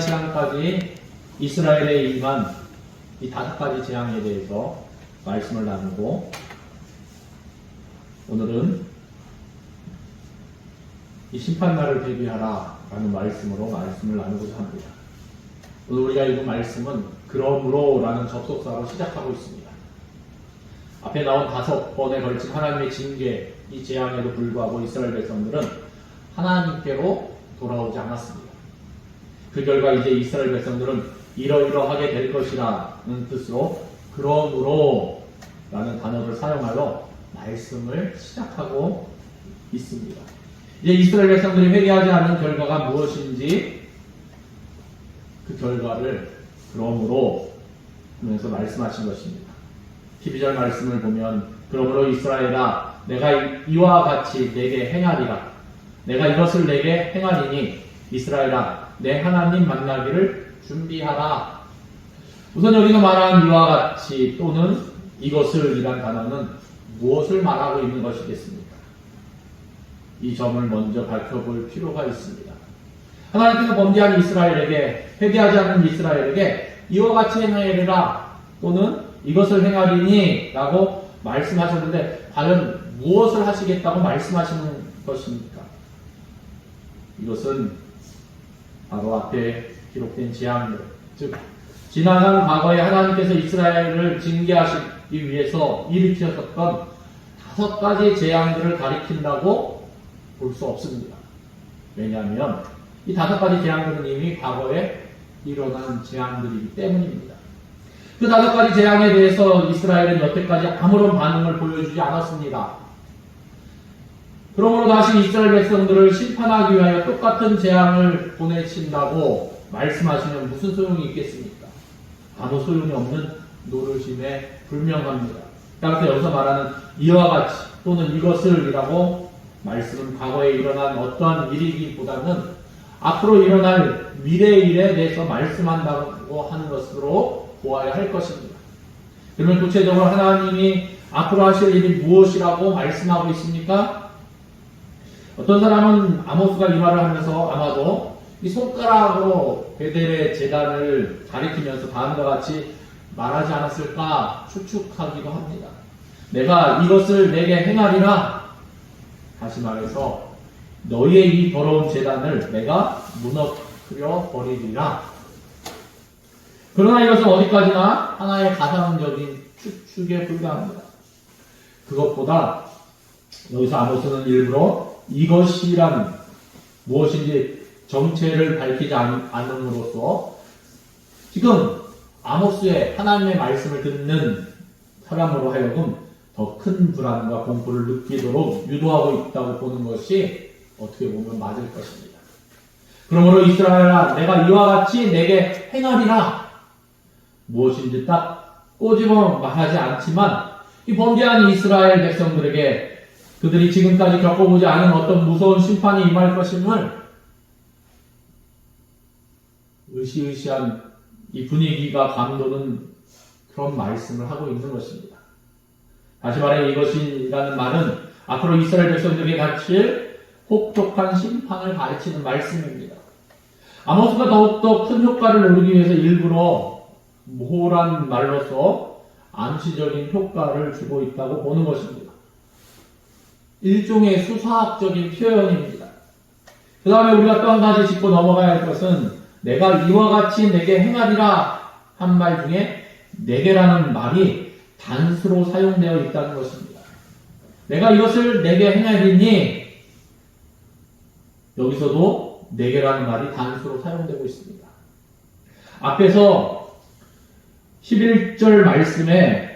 시간까지 이스라엘에 임한 이 다섯 가지 재앙에 대해서 말씀을 나누고 오늘은 이 심판날을 대비하라 라는 말씀으로 말씀을 나누고자 합니다. 오늘 우리가 읽은 말씀은 그러므로 라는 접속사로 시작하고 있습니다. 앞에 나온 다섯 번에 걸친 하나님의 징계, 이 재앙에도 불구하고 이스라엘 백성들은 하나님께로 돌아오지 않았습니다. 그 결과 이제 이스라엘 백성들은 이러이러하게 될 것이라는 뜻으로 그러므로 라는 단어를 사용하여 말씀을 시작하고 있습니다. 이제 이스라엘 백성들이 회개하지 않는 결과가 무엇인지 그 결과를 그러므로 하면서 말씀하신 것입니다. 12절 말씀을 보면 그러므로 이스라엘아 내가 이와 같이 내게 행하리라 내가 이것을 내게 행하리니 이스라엘아 내 하나님 만나기를 준비하라. 우선 여기서 말한 이와 같이 또는 이것을 이란 단어는 무엇을 말하고 있는 것이겠습니까? 이 점을 먼저 밝혀볼 필요가 있습니다. 하나님께서 범죄한 이스라엘에게 회개하지 않는 이스라엘에게 이와 같이 행하리라 또는 이것을 행하리니 라고 말씀하셨는데 과연 무엇을 하시겠다고 말씀하시는 것입니까? 이것은 바로 앞에 기록된 재앙들, 즉 지나간 과거에 하나님께서 이스라엘을 징계하시기 위해서 일으키셨던 다섯 가지 재앙들을 가리킨다고 볼 수 없습니다. 왜냐하면 이 다섯 가지 재앙들은 이미 과거에 일어난 재앙들이기 때문입니다. 그 다섯 가지 재앙에 대해서 이스라엘은 여태까지 아무런 반응을 보여주지 않았습니다. 그러므로 다시 이스라엘 백성들을 심판하기 위하여 똑같은 재앙을 보내신다고 말씀하시면 무슨 소용이 있겠습니까? 아무 소용이 없는 노르심에 불명합니다. 따라서 여기서 말하는 이와 같이 또는 이것을이라고 말씀은 과거에 일어난 어떠한 일이기보다는 앞으로 일어날 미래의 일에 대해서 말씀한다고 하는 것으로 보아야 할 것입니다. 그러면 구체적으로 하나님이 앞으로 하실 일이 무엇이라고 말씀하고 있습니까? 어떤 사람은 아모스가 이 말을 하면서 아마도 이 손가락으로 베델의 재단을 가리키면서 다음과 같이 말하지 않았을까 추측하기도 합니다. 내가 이것을 내게 행하리라. 다시 말해서 너희의 이 더러운 재단을 내가 무너뜨려 버리리라. 그러나 이것은 어디까지나 하나의 가상적인 추측에 불과합니다. 그것보다 여기서 아모스는 일부러 이것이란 무엇인지 정체를 밝히지 않, 않음으로써 지금 아모스의 하나님의 말씀을 듣는 사람으로 하여금 더 큰 불안과 공포를 느끼도록 유도하고 있다고 보는 것이 어떻게 보면 맞을 것입니다. 그러므로 이스라엘아 내가 이와 같이 내게 행하리라 무엇인지 딱 꼬집어 말하지 않지만 이 범죄한 이스라엘 백성들에게 그들이 지금까지 겪어보지 않은 어떤 무서운 심판이 임할 것임을 의시의시한 이 분위기가 감도는 그런 말씀을 하고 있는 것입니다. 다시 말해 이것이라는 말은 앞으로 이스라엘 백성들에게 닥칠 혹독한 심판을 가르치는 말씀입니다. 아모스가 더욱더 큰 효과를 누리기 위해서 일부러 모호란 말로서 암시적인 효과를 주고 있다고 보는 것입니다. 일종의 수사학적인 표현입니다. 그 다음에 우리가 또 한 가지 짚고 넘어가야 할 것은 내가 이와 같이 내게 행하리라 한 말 중에 내게라는 말이 단수로 사용되어 있다는 것입니다. 내가 이것을 내게 행하리니 여기서도 내게라는 말이 단수로 사용되고 있습니다. 앞에서 11절 말씀에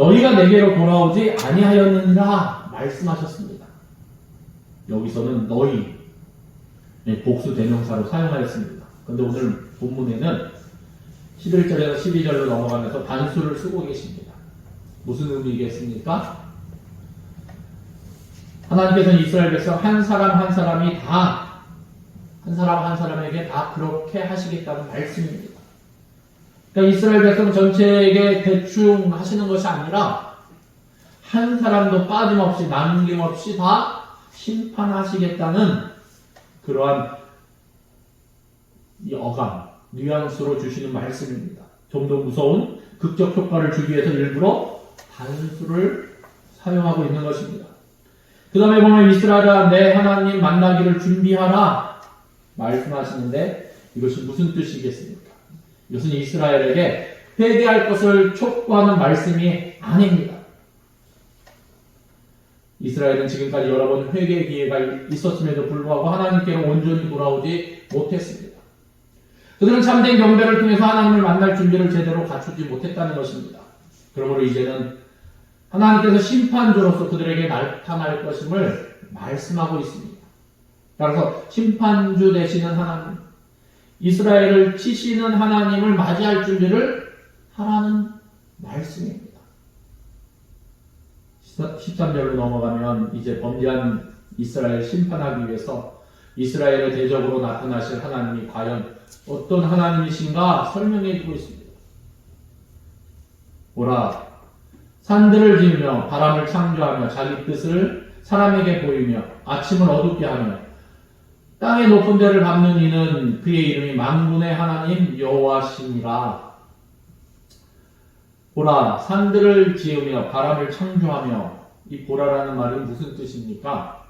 너희가 내게로 돌아오지 아니하였느니라 말씀하셨습니다. 여기서는 너희 네, 복수 대명사로 사용하였습니다. 그런데 오늘 본문에는 11절에서 12절로 넘어가면서 단수를 쓰고 계십니다. 무슨 의미겠습니까? 하나님께서는 이스라엘 백성 한 사람 한 사람이 다 한 사람 한 사람에게 다 그렇게 하시겠다는 말씀입니다. 그러니까 이스라엘 백성 전체에게 대충 하시는 것이 아니라 한 사람도 빠짐없이 남김없이 다 심판하시겠다는 그러한 이 어감, 뉘앙스로 주시는 말씀입니다. 좀 더 무서운 극적 효과를 주기 위해서 일부러 단수를 사용하고 있는 것입니다. 그 다음에 보면 이스라엘아 내 하나님 만나기를 준비하라 말씀하시는데 이것이 무슨 뜻이겠습니까? 이것은 이스라엘에게 회개할 것을 촉구하는 말씀이 아닙니다. 이스라엘은 지금까지 여러 번 회개의 기회가 있었음에도 불구하고 하나님께로 온전히 돌아오지 못했습니다. 그들은 참된 경배를 통해서 하나님을 만날 준비를 제대로 갖추지 못했다는 것입니다. 그러므로 이제는 하나님께서 심판조로서 그들에게 나타날 것임을 말씀하고 있습니다. 따라서 심판주 되시는 하나님, 이스라엘을 치시는 하나님을 맞이할 준비를 하라는 말씀입니다. 13절로 넘어가면 이제 범죄한 이스라엘 심판하기 위해서 이스라엘의 대적으로 나타나실 하나님이 과연 어떤 하나님이신가 설명해 주고 있습니다. 보라, 산들을 지으며 바람을 창조하며 자기 뜻을 사람에게 보이며 아침을 어둡게 하며 땅의 높은 데를 밟는 이는 그의 이름이 만군의 하나님 여호와시니라. 보라, 산들을 지으며 바람을 창조하며 이 보라라는 말이 무슨 뜻입니까?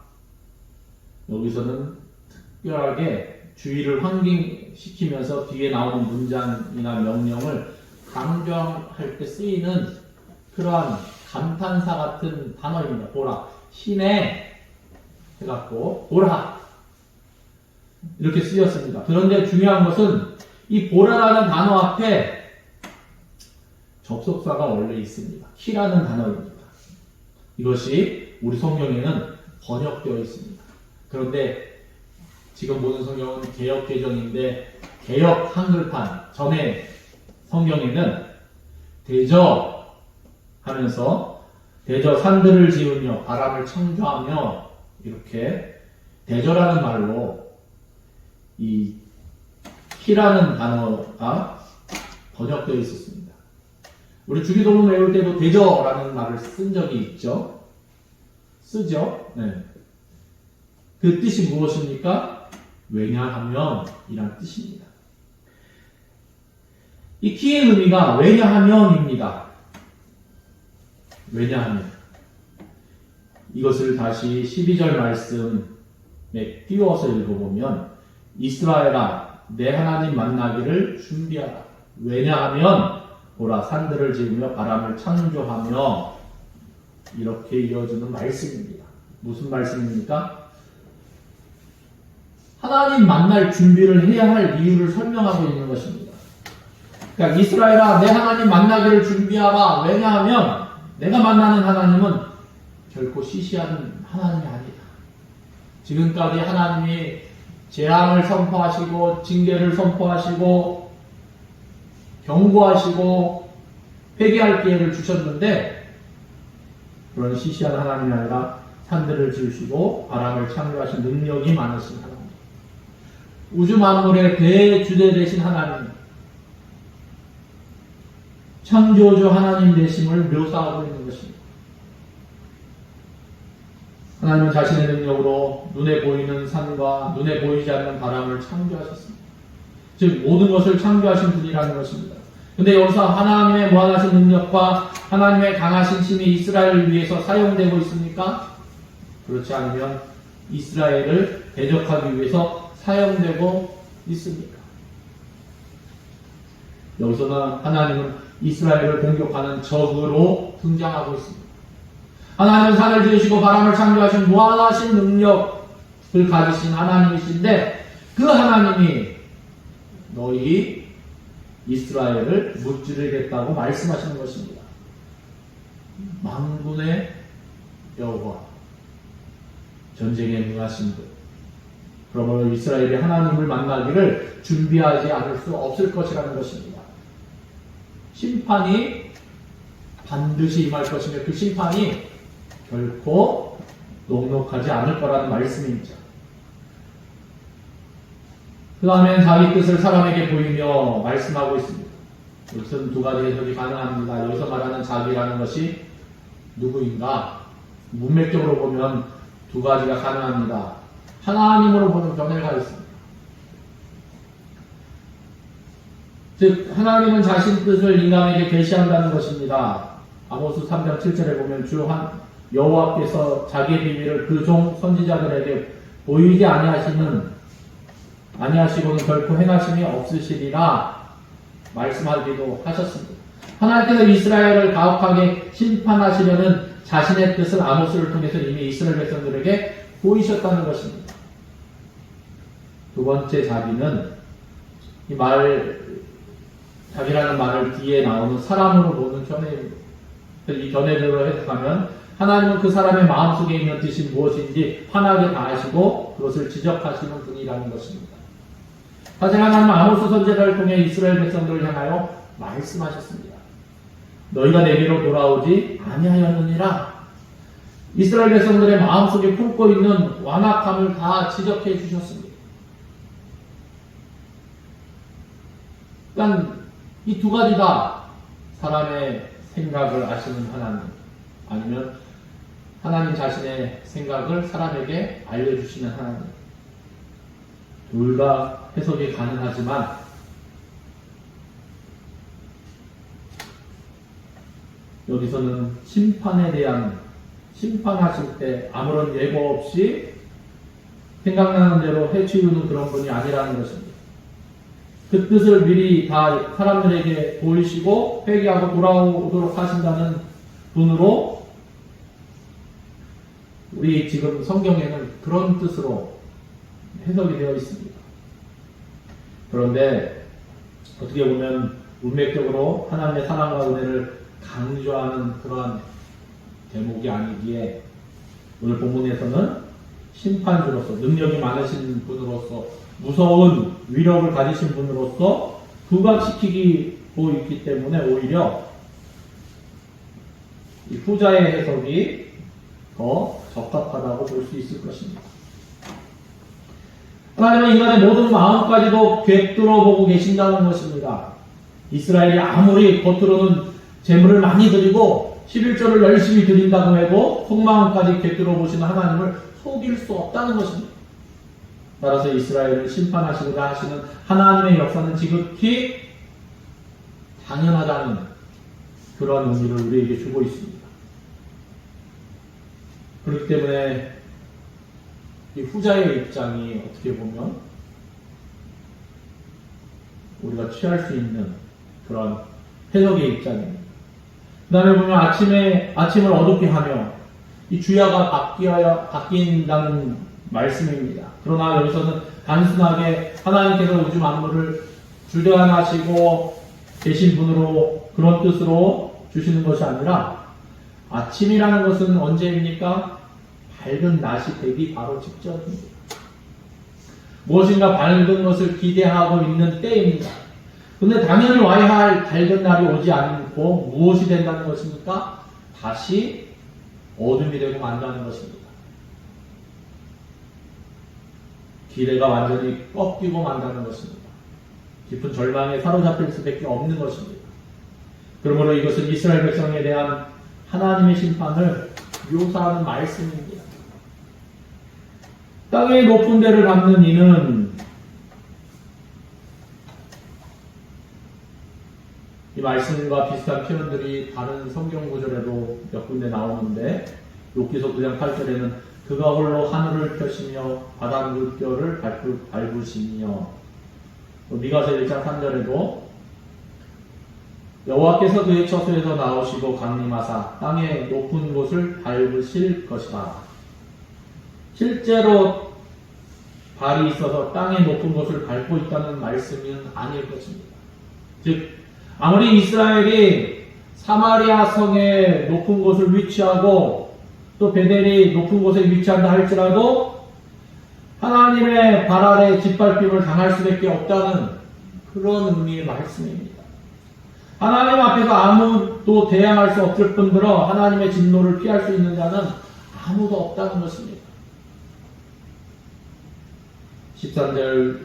여기서는 특별하게 주의를 환기시키면서 뒤에 나오는 문장이나 명령을 강조할 때 쓰이는 그러한 감탄사 같은 단어입니다. 보라, 신에 해갖고 보라 이렇게 쓰였습니다. 그런데 중요한 것은 이 보라라는 단어 앞에 접속사가 원래 있습니다. 키라는 단어입니다. 이것이 우리 성경에는 번역되어 있습니다. 그런데 지금 보는 성경은 개혁 개정인데 개혁 한글판 전에 성경에는 대저 하면서 대저 산들을 지으며 바람을 창조하며 이렇게 대저라는 말로 이 키라는 단어가 번역되어 있었습니다. 우리 주기도문 외울 때도 대저라는 말을 쓴 적이 있죠. 쓰죠. 네. 그 뜻이 무엇입니까? 왜냐하면 이란 뜻입니다. 이 키의 의미가 왜냐하면입니다. 왜냐하면 이것을 다시 12절 말씀에 띄워서 읽어보면 이스라엘아 내 하나님 만나기를 준비하라. 왜냐하면 보라 산들을 지으며 바람을 창조하며 이렇게 이어주는 말씀입니다. 무슨 말씀입니까? 하나님 만날 준비를 해야 할 이유를 설명하고 있는 것입니다. 그러니까 이스라엘아 내 하나님 만나기를 준비하라. 왜냐하면 내가 만나는 하나님은 결코 시시한 하나님이 아니다. 지금까지 하나님이 재앙을 선포하시고 징계를 선포하시고 경고하시고 회개할 기회를 주셨는데 그런 시시한 하나님이 아니라 산들을 지으시고 바람을 창조하신 능력이 많으신 하나님. 우주 만물의 대주대 되신 하나님. 창조주 하나님 되심을 묘사하고 있는 것입니다. 하나님은 자신의 능력으로 눈에 보이는 산과 눈에 보이지 않는 바람을 창조하셨습니다. 즉 모든 것을 창조하신 분이라는 것입니다. 근데 여기서 하나님의 무한하신 능력과 하나님의 강하신 힘이 이스라엘을 위해서 사용되고 있습니까? 그렇지 않으면 이스라엘을 대적하기 위해서 사용되고 있습니까? 여기서는 하나님은 이스라엘을 공격하는 적으로 등장하고 있습니다. 하나님은 산을 지으시고 바람을 창조하신 무한하신 능력을 가지신 하나님이신데 그 하나님이 너희 이스라엘을 무찌르겠다고 말씀하시는 것입니다. 만군의 여호와 전쟁에 응하신 분. 그러므로 이스라엘이 하나님을 만나기를 준비하지 않을 수 없을 것이라는 것입니다. 심판이 반드시 임할 것이며 그 심판이 결코 녹록하지 않을 거라는 말씀입니다. 그 다음엔 자기 뜻을 사람에게 보이며 말씀하고 있습니다. 여기서는 두 가지 해석이 가능합니다. 여기서 말하는 자기라는 것이 누구인가? 문맥적으로 보면 두 가지가 가능합니다. 하나님으로 보는 견해가 있습니다. 즉 하나님은 자신 뜻을 인간에게 계시한다는 것입니다. 아모스 3장 7절에 보면 주 한 여호와께서 자기의 비밀을 그 종 선지자들에게 보이지 아니하시는 아니하시고는 결코 행하심이 없으시리라 말씀하기도 하셨습니다. 하나님께서 이스라엘을 가혹하게 심판하시려는 자신의 뜻을 아모스를 통해서 이미 이스라엘 백성들에게 보이셨다는 것입니다. 두 번째 자비는 이 말, 자비라는 말을 뒤에 나오는 사람으로 보는 견해입니다. 이 견해대로 해석하면 하나님은 그 사람의 마음속에 있는 뜻이 무엇인지 환하게 다 아시고 그것을 지적하시는 분이라는 것입니다. 사실 하나님은 아모스 선제자를 통해 이스라엘 백성들을 향하여 말씀하셨습니다. 너희가 내게로 돌아오지 아니하였느니라. 이스라엘 백성들의 마음속에 품고 있는 완악함을 다 지적해 주셨습니다. 일단 이 두 가지 다 사람의 생각을 아시는 하나님 아니면 하나님 자신의 생각을 사람에게 알려주시는 하나님 둘 다 해석이 가능하지만 여기서는 심판에 대한 심판하실 때 아무런 예고 없이 생각나는 대로 해치우는 그런 분이 아니라는 것입니다. 그 뜻을 미리 다 사람들에게 보이시고 회개하고 돌아오도록 하신다는 분으로 우리 지금 성경에는 그런 뜻으로 해석이 되어 있습니다. 그런데 어떻게 보면 운맥적으로 하나님의 사랑과 은혜를 강조하는 그러한 대목이 아니기에 오늘 본문에서는 심판주로서 능력이 많으신 분으로서 무서운 위력을 가지신 분으로서 부각시키고 있기 때문에 오히려 이 후자의 해석이 더 적합하다고 볼 수 있을 것입니다. 하나님은 인간의 모든 마음까지도 꿰뚫어 보고 계신다는 것입니다. 이스라엘이 아무리 겉으로는 재물을 많이 드리고 11조를 열심히 드린다고 해도 속마음까지 꿰뚫어 보시는 하나님을 속일 수 없다는 것입니다. 따라서 이스라엘을 심판하시고자 하시는 하나님의 역사는 지극히 당연하다는 그러한 의미를 우리에게 주고 있습니다. 그렇기 때문에 이 후자의 입장이 어떻게 보면 우리가 취할 수 있는 그런 해석의 입장입니다. 그 다음에 보면 아침에, 아침을 어둡게 하며 이 주야가 바뀌어야, 바뀐다는 말씀입니다. 그러나 여기서는 단순하게 하나님께서 우주 만물을 주관하시고 계신 분으로 그런 뜻으로 주시는 것이 아니라 아침이라는 것은 언제입니까? 밝은 낮이 되기 바로 직전입니다. 무엇인가 밝은 것을 기대하고 있는 때입니다. 근데 당연히 와야 할 밝은 날이 오지 않고 무엇이 된다는 것입니까? 다시 어둠이 되고 만다는 것입니다. 기대가 완전히 꺾이고 만다는 것입니다. 깊은 절망에 사로잡힐 수밖에 없는 것입니다. 그러므로 이것은 이스라엘 백성에 대한 하나님의 심판을 묘사하는 말씀입니다. 땅의 높은 데를 밟는 이는 이 말씀과 비슷한 표현들이 다른 성경 구절에도 몇 군데 나오는데 욕기서 9장 8절에는 그가 홀로 하늘을 펴시며 바다 물결을 밟으, 밟으시며 미가서 1장 3절에도 여호와께서 그의 처소에서 나오시고 강림하사 땅의 높은 곳을 밟으실 것이다. 실제로 발이 있어서 땅의 높은 곳을 밟고 있다는 말씀은 아닐 것입니다. 즉 아무리 이스라엘이 사마리아 성의 높은 곳을 위치하고 또 베델이 높은 곳에 위치한다 할지라도 하나님의 발 아래 짓밟힘을 당할 수밖에 없다는 그런 의미의 말씀입니다. 하나님 앞에서 아무도 대항할 수 없을 뿐더러 하나님의 진노를 피할 수 있는 자는 아무도 없다는 것입니다. 13절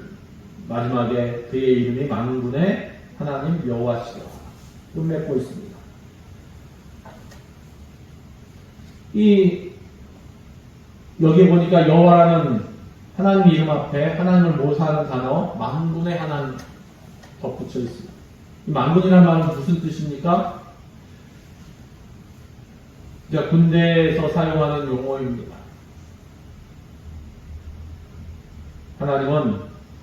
마지막에 그의 이름이 만군의 하나님 여호와시여 끝맺고 있습니다. 이 여기 보니까 여호와라는 하나님 이름 앞에 하나님을 모사하는 단어 만군의 하나님 덧붙여 있습니다. 이 만군이라는 말은 무슨 뜻입니까? 그러니까 군대에서 사용하는 용어입니다. 하나님은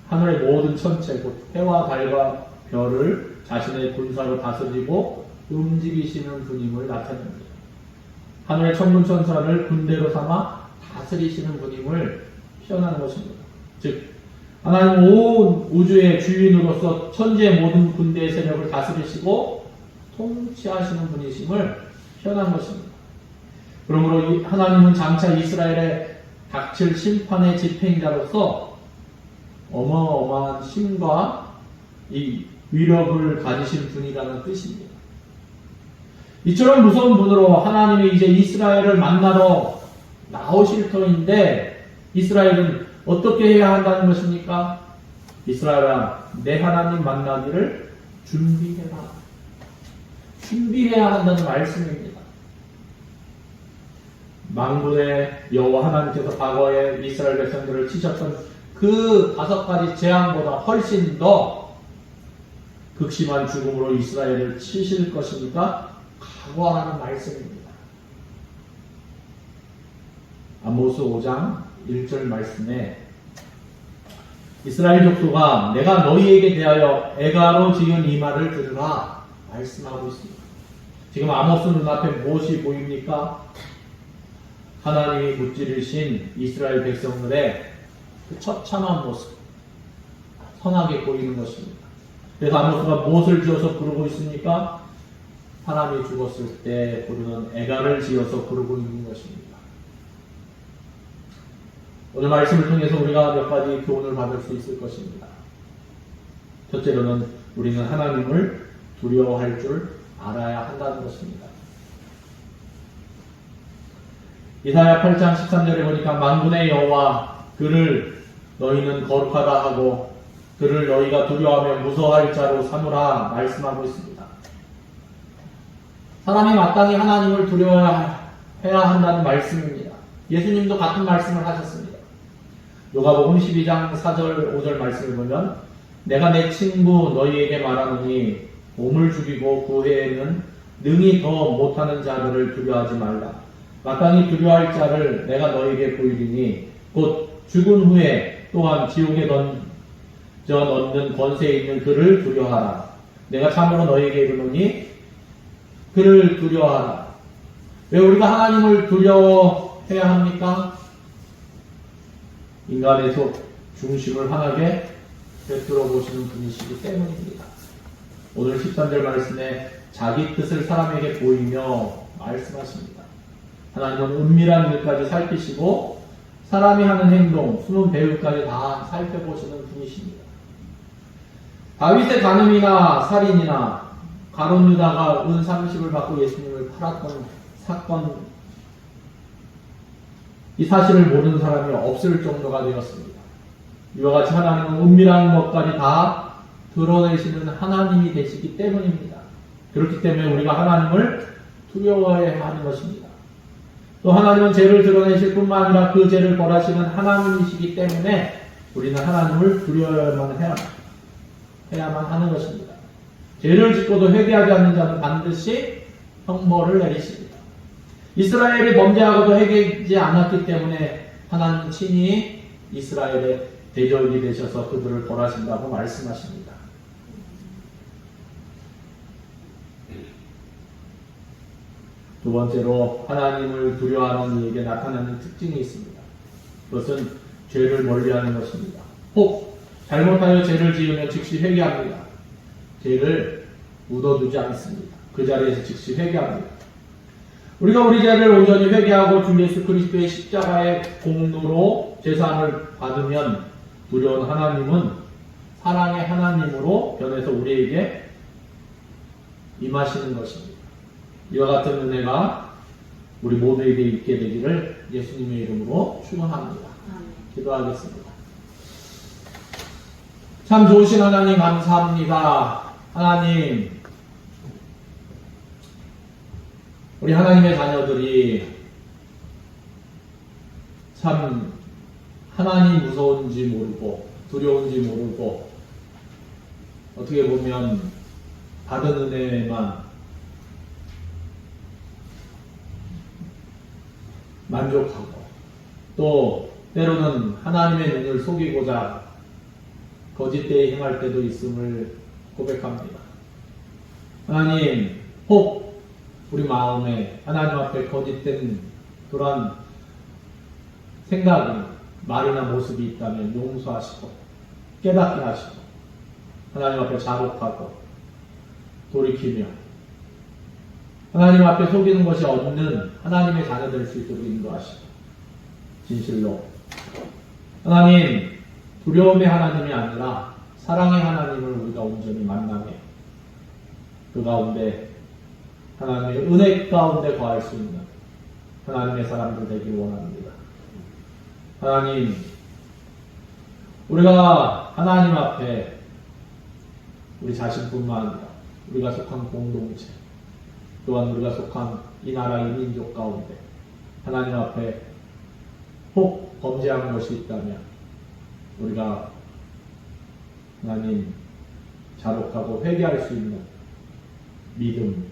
하늘의 모든 천체, 곧 해와 달과 별을 자신의 군사로 다스리고 움직이시는 분임을 나타냅니다. 하늘의 천군 천사를 군대로 삼아 다스리시는 분임을 표현하는 것입니다. 즉, 하나님 온 우주의 주인으로서 천지의 모든 군대의 세력을 다스리시고 통치하시는 분이심을 표현한 것입니다. 그러므로 이 하나님은 장차 이스라엘의 닥칠 심판의 집행자로서 어마어마한 힘과 이 위력을 가지신 분이라는 뜻입니다. 이처럼 무서운 분으로 하나님이 이제 이스라엘을 만나러 나오실 터인데 이스라엘은 어떻게 해야 한다는 것입니까? 이스라엘아, 내 하나님 만나기를 준비해라. 준비해야 한다는 말씀입니다. 망군의 여호와 하나님께서 과거에 이스라엘 백성들을 치셨던 그 다섯 가지 재앙보다 훨씬 더 극심한 죽음으로 이스라엘을 치실 것이니까 각오하라는 말씀입니다. 아모스 5장 1절 말씀에 이스라엘 족속아 내가 너희에게 대하여 애가로 지은 이 말을 들으라 말씀하고 있습니다. 지금 아모스 눈앞에 무엇이 보입니까? 하나님이 무찌르신 이스라엘 백성들의 그 처참한 모습 선하게 보이는 것입니다. 그래서 아모스가 무엇을 지어서 부르고 있습니까? 사람이 죽었을 때 부르는 애가를 지어서 부르고 있는 것입니다. 오늘 말씀을 통해서 우리가 몇 가지 교훈을 받을 수 있을 것입니다. 첫째로는 우리는 하나님을 두려워할 줄 알아야 한다는 것입니다. 이사야 8장 13절에 보니까 만군의 여호와 그를 너희는 거룩하다 하고 그를 너희가 두려워하며 무서워할 자로 삼으라 말씀하고 있습니다. 사람이 마땅히 하나님을 두려워해야 한다는 말씀입니다. 예수님도 같은 말씀을 하셨습니다. 요가복음 12장 4절 5절 말씀을 보면 내가 내 친구 너희에게 말하노니 몸을 죽이고 그 후에는 능히 더 못하는 자들을 두려워하지 말라. 마땅히 두려워할 자를 내가 너희에게 보이리니 곧 죽은 후에 또한 지옥에 던져 넣는 권세에 있는 그를 두려워하라. 내가 참으로 너희에게 이르노니 그를 두려워하라. 왜 우리가 하나님을 두려워해야 합니까? 인간의 속 중심을 환하게 베풀어 보시는 분이시기 때문입니다. 오늘 13절 말씀에 자기 뜻을 사람에게 보이며 말씀하십니다. 하나님은 은밀한 일까지 살피시고 사람이 하는 행동, 숨은 배후까지 다 살펴보시는 분이십니다. 다윗의 간음이나 살인이나 가론 유다가 은 30을 받고 예수님을 팔았던 사건 이 사실을 모르는 사람이 없을 정도가 되었습니다. 이와 같이 하나님은 은밀한 것까지 다 드러내시는 하나님이 되시기 때문입니다. 그렇기 때문에 우리가 하나님을 두려워해야 하는 것입니다. 또 하나님은 죄를 드러내실 뿐만 아니라 그 죄를 벌하시는 하나님이시기 때문에 우리는 하나님을 두려워야만 해야, 해야만 하는 것입니다. 죄를 짓고도 회개하지 않는 자는 반드시 형벌을 내리십니다. 이스라엘이 범죄하고도 회개하지 않았기 때문에 하나님 친히 이스라엘의 대적이 되셔서 그들을 벌하신다고 말씀하십니다. 두 번째로 하나님을 두려워하는 이에게 나타나는 특징이 있습니다. 그것은 죄를 멀리하는 것입니다. 혹 잘못하여 죄를 지으면 즉시 회개합니다. 죄를 묻어두지 않습니다. 그 자리에서 즉시 회개합니다. 우리가 우리 죄를 온전히 회개하고 주 예수 그리스도의 십자가의 공로로 제사함을 받으면 두려운 하나님은 사랑의 하나님으로 변해서 우리에게 임하시는 것입니다. 이와 같은 은혜가 우리 모두에게 있게 되기를 예수님의 이름으로 축원합니다. 기도하겠습니다. 참 좋으신 하나님 감사합니다. 하나님 우리 하나님의 자녀들이 참 하나님 무서운지 모르고 두려운지 모르고 어떻게 보면 받은 은혜만 만족하고 또 때로는 하나님의 눈을 속이고자 거짓되이 행할 때도 있음을 고백합니다. 하나님, 혹 우리 마음에 하나님 앞에 거짓된 그러한 생각이나 말이나 모습이 있다면 용서하시고 깨닫게 하시고 하나님 앞에 자복하고 돌이키며 하나님 앞에 속이는 것이 없는 하나님의 자녀 될 수 있도록 인도하시고 진실로 하나님 두려움의 하나님이 아니라 사랑의 하나님을 우리가 온전히 만나며 그 가운데 하나님의 은혜 가운데 거할 수 있는 하나님의 사람들 되길 원합니다. 하나님, 우리가 하나님 앞에 우리 자신뿐만 아니라 우리가 속한 공동체, 또한 우리가 속한 이 나라 이 민족 가운데 하나님 앞에 혹 범죄한 것이 있다면 우리가 하나님 자복하고 회개할 수 있는 믿음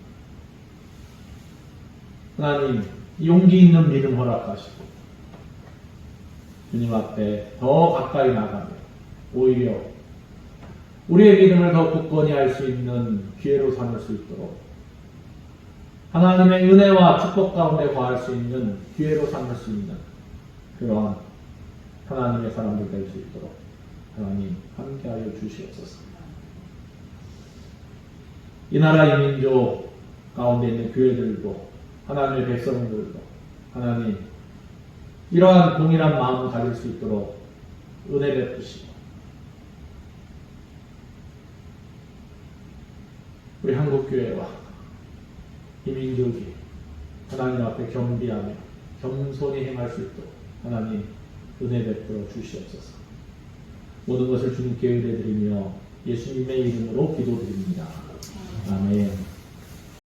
하나님 용기 있는 믿음 허락하시고 주님 앞에 더 가까이 나가며 오히려 우리의 믿음을 더 굳건히 할 수 있는 기회로 삼을 수 있도록 하나님의 은혜와 축복 가운데 거할 수 있는 기회로 삼을 수 있는 그러한 하나님의 사람들 될 수 있도록 하나님 함께하여 주시옵소서. 이 나라 이 민족 가운데 있는 교회들도 하나님의 백성들도 하나님 이러한 동일한 마음을 가질 수 있도록 은혜 베푸시고 우리 한국교회와 이 민족이 하나님 앞에 겸비하며 겸손히 행할 수 있도록 하나님 은혜 베풀어 주시옵소서. 모든 것을 주님께 의뢰드리며 예수님의 이름으로 기도드립니다. 아멘.